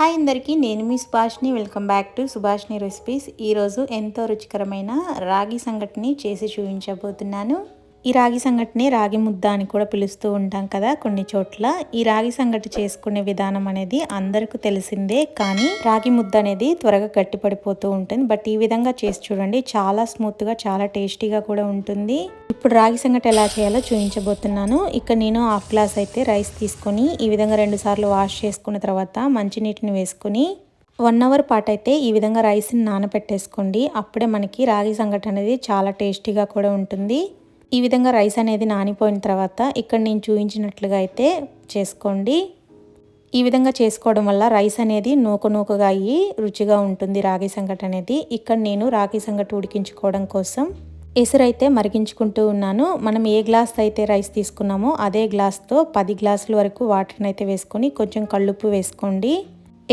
Hi అందరికీ నేను మీ Subhashini welcome back to Subhashini recipes. ఈరోజు ఎంతో రుచికరమైన రాగి సంఘటని చేసి చూపించబోతున్నాను. ఈ రాగి సంఘటని రాగి ముద్ద అని కూడా పిలుస్తూ ఉంటాం కదా కొన్ని చోట్ల. ఈ రాగి సంఘటి చేసుకునే విధానం అనేది అందరికీ తెలిసిందే కానీ రాగి ముద్ద అనేది త్వరగా గట్టిపడిపోతూ ఉంటుంది. బట్ ఈ విధంగా చేసి చూడండి చాలా స్మూత్గా చాలా టేస్టీగా కూడా ఉంటుంది. ఇప్పుడు రాగి సంగటి ఎలా చేయాలో చూపించబోతున్నాను. ఇక్కడ నేను హాఫ్ గ్లాస్ అయితే రైస్ తీసుకొని ఈ విధంగా రెండుసార్లు వాష్ చేసుకున్న తర్వాత మంచినీటిని వేసుకొని వన్ అవర్ పాటు అయితే ఈ విధంగా రైస్ని నానబెట్టేసుకోండి అప్పుడే మనకి రాగి సంగటి అనేది చాలా టేస్టీగా కూడా ఉంటుంది. ఈ విధంగా రైస్ అనేది నానిపోయిన తర్వాత ఇక్కడ నేను చూపించినట్లుగా అయితే చేసుకోండి. ఈ విధంగా చేసుకోవడం వల్ల రైస్ అనేది నూక నూకగా అయ్యి రుచిగా ఉంటుంది రాగి సంగటి అనేది. ఇక్కడ నేను రాగి సంగటి ఉడికించుకోవడం కోసం ఎసురు అయితే మరిగించుకుంటూ ఉన్నాను. మనం ఏ గ్లాస్ అయితే రైస్ తీసుకున్నామో అదే గ్లాస్తో పది గ్లాసుల వరకు వాటర్ని అయితే వేసుకొని కొంచెం కళ్ళుప్పు వేసుకోండి.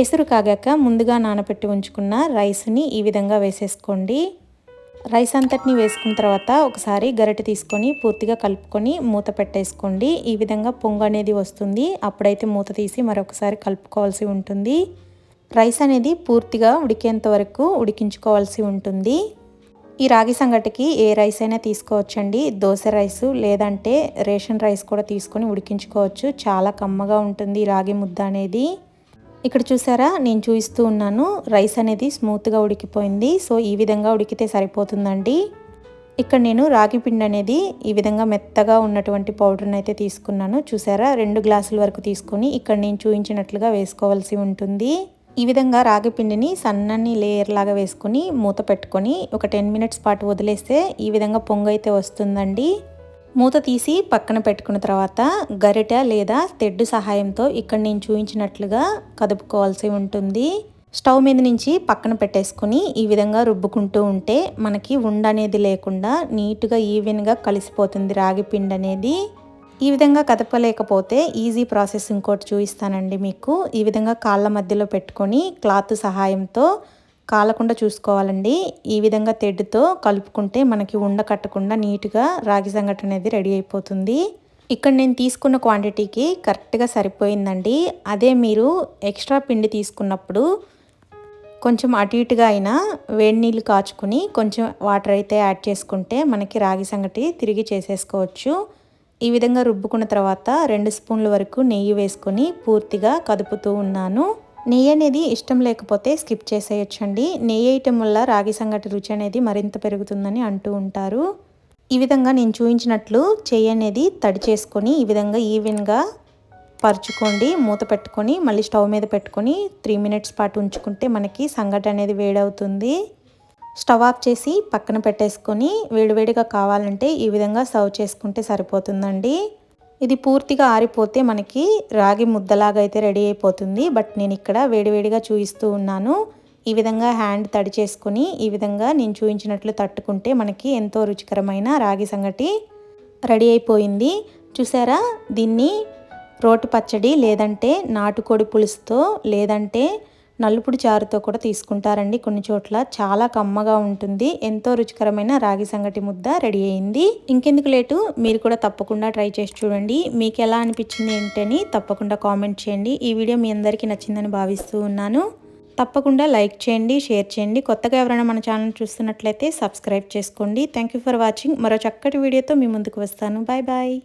ఎసురు కాగాక ముందుగా నానబెట్టి ఉంచుకున్న రైస్ని ఈ విధంగా వేసేసుకోండి. రైస్ అంతటిని వేసుకున్న తర్వాత ఒకసారి గరిటె తీసుకొని పూర్తిగా కలుపుకొని మూత పెట్టేసుకోండి. ఈ విధంగా పొంగు అనేది వస్తుంది. అప్పుడైతే మూత తీసి మరొకసారి కలుపుకోవాల్సి ఉంటుంది. రైస్ అనేది పూర్తిగా ఉడికేంత వరకు ఉడికించుకోవాల్సి ఉంటుంది. ఈ రాగి సంగటికి ఏ రైస్ అయినా తీసుకోవచ్చండి. దోశ రైస్ లేదంటే రేషన్ రైస్ కూడా తీసుకొని ఉడికించుకోవచ్చు. చాలా కమ్మగా ఉంటుంది రాగి ముద్ద అనేది. ఇక్కడ చూసారా? నేను చూపిస్తూ ఉన్నాను. రైస్ అనేది స్మూత్గా ఉడికిపోయింది. సో ఈ విధంగా ఉడికితే సరిపోతుందండి. ఇక్కడ నేను రాగి పిండి అనేది ఈ విధంగా మెత్తగా ఉన్నటువంటి పౌడర్ని అయితే తీసుకున్నాను. చూసారా? రెండు గ్లాసుల వరకు తీసుకొని ఇక్కడ నేను చూపించినట్లుగా వేసుకోవాల్సి ఉంటుంది. ఈ విధంగా రాగి పిండిని సన్నని లేయర్ లాగా వేసుకొని మూత పెట్టుకొని ఒక టెన్ మినిట్స్ పాటు వదిలేస్తే ఈ విధంగా పొంగు అయితే వస్తుందండి. మూత తీసి పక్కన పెట్టుకున్న తర్వాత గరిట లేదా తెడ్డు సహాయంతో ఇక్కడ నేను చూపించినట్లుగా కదుపుకోవాల్సి ఉంటుంది. స్టవ్ మీద నుంచి పక్కన పెట్టేసుకుని ఈ విధంగా రుబ్బుకుంటూ ఉంటే మనకి ఉండ అనేది లేకుండా నీట్గా ఈవెన్గా కలిసిపోతుంది రాగి పిండి అనేది. ఈ విధంగా కదపలేకపోతే ఈజీ ప్రాసెస్ ఇంకోటి చూపిస్తానండి మీకు. ఈ విధంగా కాళ్ళ మధ్యలో పెట్టుకొని క్లాత్ సహాయంతో కాలకుండా చూసుకోవాలండి. ఈ విధంగా తెడ్డుతో కలుపుకుంటే మనకి ఉండ కట్టకుండా నీట్గా రాగి సంగటి అనేది రెడీ అయిపోతుంది. ఇక్కడ నేను తీసుకున్న క్వాంటిటీకి కరెక్ట్గా సరిపోయిందండి. అదే మీరు ఎక్స్ట్రా పిండి తీసుకున్నప్పుడు కొంచెం అటు ఇటుగా అయినా వేడి నీళ్ళు కాచుకుని కొంచెం వాటర్ అయితే యాడ్ చేసుకుంటే మనకి రాగి సంగటి తిరిగి చేసేసుకోవచ్చు. ఈ విధంగా రుబ్బుకున్న తర్వాత రెండు స్పూన్ల వరకు నెయ్యి వేసుకొని పూర్తిగా కదుపుతూ ఉన్నాను. నెయ్యి అనేది ఇష్టం లేకపోతే స్కిప్ చేసేయచ్చండి. నెయ్యి వేయటం వల్ల రాగి సంగటి రుచి అనేది మరింత పెరుగుతుందని అంటూ ఉంటారు. ఈ విధంగా నేను చూపించినట్లు చెయ్యి అనేది తడి చేసుకొని ఈ విధంగా ఈవెన్గా పరుచుకోండి. మూత పెట్టుకొని మళ్ళీ స్టవ్ మీద పెట్టుకొని త్రీ మినిట్స్ పాటు ఉంచుకుంటే మనకి సంగటి అనేది వేడవుతుంది. స్టవ్ ఆఫ్ చేసి పక్కన పెట్టేసుకొని వేడివేడిగా కావాలంటే ఈ విధంగా సర్వ్ చేసుకుంటే సరిపోతుందండి. ఇది పూర్తిగా ఆరిపోతే మనకి రాగి ముద్దలాగా అయితే రెడీ అయిపోతుంది. బట్ నేను ఇక్కడ వేడివేడిగా చూపిస్తూ ఉన్నాను. ఈ విధంగా హ్యాండ్ తడి చేసుకుని ఈ విధంగా నేను చూపించినట్లు తట్టుకుంటే మనకి ఎంతో రుచికరమైన రాగి సంగటి రెడీ అయిపోయింది. చూసారా? దీన్ని రోటి పచ్చడి లేదంటే నాటుకోడి పులుసుతో లేదంటే నలుపుడు చారుతో కూడా తీసుకుంటారండి. కొన్ని చోట్ల చాలా కమ్మగా ఉంటుంది. ఎంతో రుచికరమైన రాగి సంగటి ముద్ద రెడీ అయింది. ఇంకెందుకు లేటు? మీరు కూడా తప్పకుండా ట్రై చేసి చూడండి. మీకు ఎలా అనిపించింది ఏంటని తప్పకుండా కామెంట్ చేయండి. ఈ వీడియో మీ అందరికీ నచ్చిందని భావిస్తూ ఉన్నాను. తప్పకుండా లైక్ చేయండి షేర్ చేయండి. కొత్తగా ఎవరైనా మన ఛానల్ చూస్తున్నట్లయితే సబ్స్క్రైబ్ చేసుకోండి. Thank for watching. మరో చక్కటి వీడియోతో మీ ముందుకు వస్తాను. Bye bye.